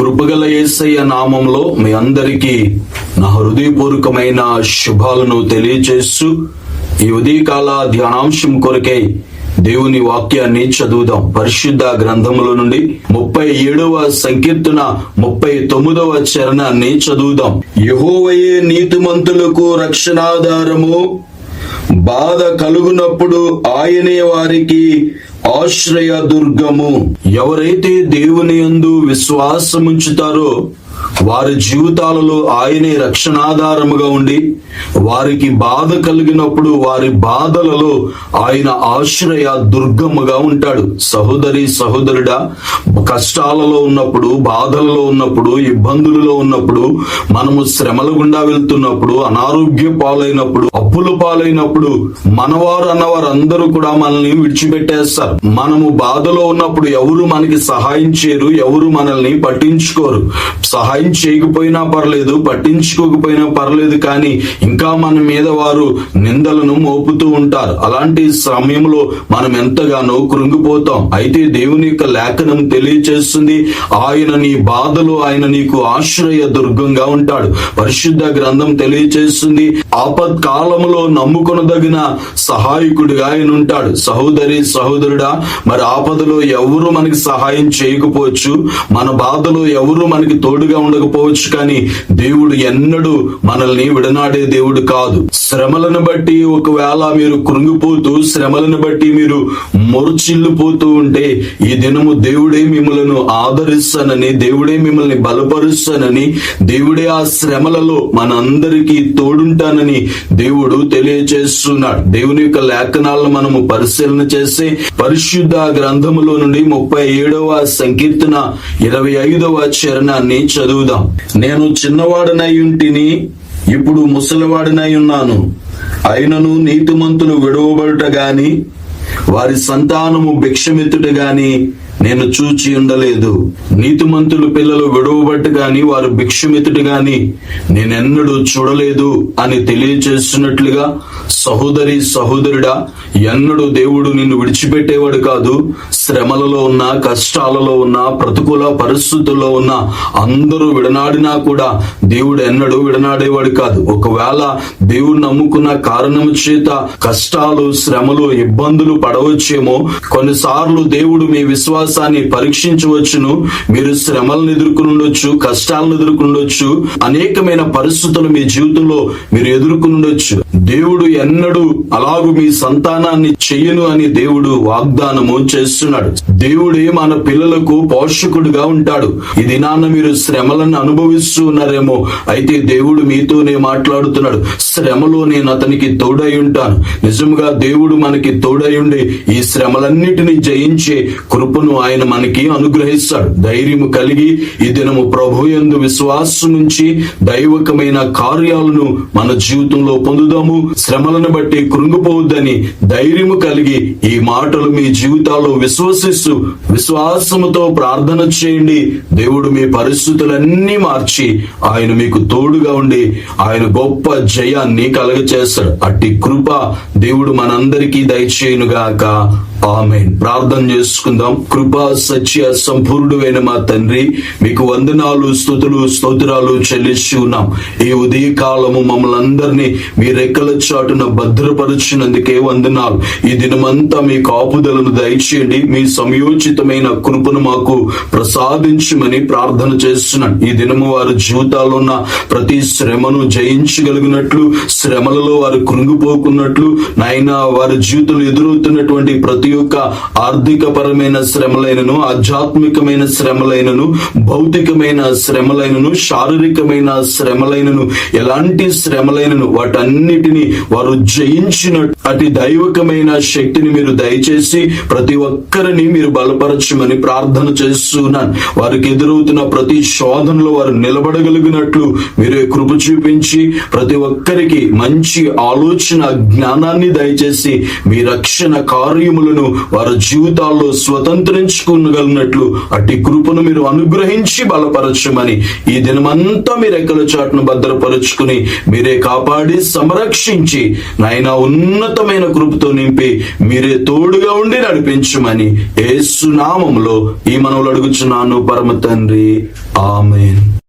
కృపగల యేసయ్య నామంలో మీ అందరికీ నా హృదయపూర్వకమైన శుభాలను తెలియచేస్తూ ఈ ఉదయకాల ధ్యానాంశం కొరకై దేవుని వాక్యాన్ని చదువుదాం. పరిశుద్ధ గ్రంథముల నుండి ముప్పై ఏడవ సంకీర్తన ముప్పై తొమ్మిదవ చరణాన్ని చదువుదాం. యహోవయే నీతిమంతులకు రక్షణాధారము. బాధ కలుగునప్పుడు ఆయనే వారికి ఆశ్రయ దుర్గము ఎవరైతే దేవుని యందు విశ్వాసముంచుతారో వారి జీవితాలలో ఆయనే రక్షణాధారముగా ఉండి వారికి బాధ కలిగినప్పుడు వారి బాధలలో ఆయన ఆశ్రయ దుర్గముగా ఉంటాడు. సహోదరి సహోదరుడా కష్టాలలో ఉన్నప్పుడు బాధలలో ఉన్నప్పుడు ఇబ్బందులలో ఉన్నప్పుడు మనము శ్రమల గుండా వెళ్తున్నప్పుడు అనారోగ్య పాలైనప్పుడు అప్పుల పాలైనప్పుడు మనవారు అన్నవారు అందరూ కూడా మనల్ని విడిచిపెట్టేస్తారు. మనము బాధలో ఉన్నప్పుడు ఎవరు మనకి సహాయం చేయరు ఎవరు మనల్ని పట్టించుకోరు. సహాయం చేయకపోయినా పర్లేదు పట్టించుకోకపోయినా పర్లేదు కానీ ఇంకా మన మీద వారు నిందలను మోపుతూ ఉంటారు. అలాంటి సమయంలో మనం ఎంతగానో కృంగిపోతాం. అయితే దేవుని యొక్క లేఖనం తెలియచేస్తుంది ఆయన నీ బాధలు ఆయన నీకు ఆశ్రయ దుర్గంగా ఉంటాడు. పరిశుద్ధ గ్రంథం తెలియచేస్తుంది ఆపత్ కాలంలో నమ్ముకొనదగిన సహాయకుడిగా ఆయన ఉంటాడు. సహోదరి సహోదరుడా మరి ఆపదలో ఎవరు మనకి సహాయం చేయకపోవచ్చు? మన బాధలో ఎవరు మనకి తోడుగా ఉండకపోవచ్చు కానీ దేవుడు ఎన్నడూ మనల్ని విడనాడే దేవుడు కాదు. శ్రమలను బట్టి ఒకవేళ మీరు కృంగిపోతూ శ్రమలను బట్టి మీరు మొరుచిల్లిపోతూ ఉంటే ఈ దినము దేవుడే మిమ్మలను ఆదరిస్తానని దేవుడే మిమ్మల్ని బలపరుస్తానని దేవుడే ఆ శ్రమలలో మనందరికీ తోడుంటానని దేవుడు తెలియచేస్తున్నాడు. దేవుని యొక్క లేఖనాలను మనము పరిశీలన చేస్తే పరిశుద్ధ గ్రంథములో నుండి ముప్పై ఏడవ సంకీర్తన ఇరవై ఐదవ చరణాన్ని చదువు చూద్దాం. నేను చిన్నవాడనై ఉంటిని ఇప్పుడు ముసలివాడనై ఉన్నాను. అయినను నీతిమంతులు విడవబడుట గాని వారి సంతానము భిక్షమెత్తుట గాని నేను చూచి ఉండలేదు. నీతిమంతులు పిల్లలు విడవబట్టు గాని వారు భిక్షమితుడు గాని నేనెన్నడూ చూడలేదు అని తెలియచేస్తున్నట్లుగా సహోదరి సహోదరుడా ఎన్నడూ దేవుడు నిన్ను విడిచిపెట్టేవాడు కాదు. శ్రమలలో ఉన్న కష్టాలలో ఉన్న ప్రతికూల పరిస్థితుల్లో ఉన్న అందరూ విడనాడినా కూడా దేవుడు ఎన్నడూ విడనాడేవాడు కాదు. ఒకవేళ దేవుడు నమ్ముకున్న కారణం చేత కష్టాలు శ్రమలు ఇబ్బందులు పడవచ్చేమో కొన్నిసార్లు దేవుడు మీ విశ్వాసాన్ని పరీక్షించవచ్చును. మీరు శ్రమలను ఎదుర్కొనుండొచ్చు కష్టాలను ఎదుర్కొనుండొచ్చు అనేకమైన పరిస్థితులు మీ జీవితంలో మీరు ఎదుర్కొనుండొచ్చు దేవుడు ఎన్నడూ అలాగూ మీ సంతానాన్ని చెయ్యను అని దేవుడు వాగ్దానము చేస్తున్నాడు. దేవుడే మన పిల్లలకు పోషకుడుగా ఉంటాడు. ఈ దినాన్న మీరు శ్రమలను అనుభవిస్తూ ఉన్నారేమో అయితే దేవుడు మీతోనే మాట్లాడుతున్నాడు. శ్రమలో నేను అతనికి తోడై ఉంటాను. నిజంగా దేవుడు మనకి తోడై ఉండి ఈ శ్రమలన్నిటిని జయించే కృపను ఆయన మనకి అనుగ్రహిస్తాడు. ధైర్యము కలిగి ఈ దినము ప్రభు యందు విశ్వాసం నుంచి దైవకమైన కార్యాలను మన జీవితంలో పొందుదాము. శ్రమలను బట్టి కృంగిపోవద్దని ధైర్యము కలిగి ఈ మాటలు మీ జీవితాల్లో విశ్వసిస్తూ విశ్వాసముతో ప్రార్థన చేయండి. దేవుడు మీ పరిస్థితులన్నీ మార్చి ఆయన మీకు తోడుగా ఉండి ఆయన గొప్ప జయాన్ని కలగచేస్తాడు. అట్టి కృప దేవుడు మనందరికీ దయచేయునుగాక. ఆమె ప్రార్థన చేసుకుందాం. కృపా సత్య సంపూర్ణుడైన మా తండ్రి మీకు వందనాలు స్థుతులు స్తోత్రాలు చెల్లిస్తూ ఉన్నాం. ఈ ఉదయ కాలము మమ్మల్ని అందరినీ మీ రెక్కల చాటున భద్రపరిచినందుకే వందనాలు. ఈ దినమంతా మీ కాపుదలను దయచేయండి. మీ సమయోచితమైన కృపను మాకు ప్రసాదించమని ప్రార్థన చేస్తున్నాను ఈ దినము వారి జీవితాల్లో ఉన్న ప్రతి శ్రమను జయించగలిగినట్లు శ్రమలలో వారు కృంగిపోకున్నట్లు నాయన వారి జీవితంలో ఎదురవుతున్నటువంటి ప్రతి యొక్క ఆర్థిక పరమైన శ్రమలైనను ఆధ్యాత్మికమైన శ్రమలైనను భౌతికమైన శ్రమలైనను శారీరకమైన శ్రమలైనను ఎలాంటి శ్రమలైనను వాటన్నిటిని వారు జయించిన అతి దైవకమైన శక్తిని మీరు దయచేసి ప్రతి ఒక్కరిని మీరు బలపరచమని ప్రార్థన చేస్తున్నాను. వారికి ఎదురవుతున్న ప్రతి శోధనలో వారు నిలబడగలిగినట్లు మీరే కృప చూపించి ప్రతి ఒక్కరికి మంచి ఆలోచన జ్ఞానాన్ని దయచేసి మీ రక్షణ కార్యములను వాక్యమును వారి జీవితాల్లో స్వతంత్రించుకునగలిగినట్లు అట్టి కృపను మీరు అనుగ్రహించి బలపరచమని ఈ దినమంతా మీరు ఎక్కల చాటును భద్రపరుచుకుని మీరే కాపాడి సంరక్షించి నాయన ఉన్నతమైన కృపతో నింపి మీరే తోడుగా ఉండి నడిపించమని ఏసునామంలో ఈ మనవులు అడుగుచున్నాను పరమ తండ్రి. ఆమెన్.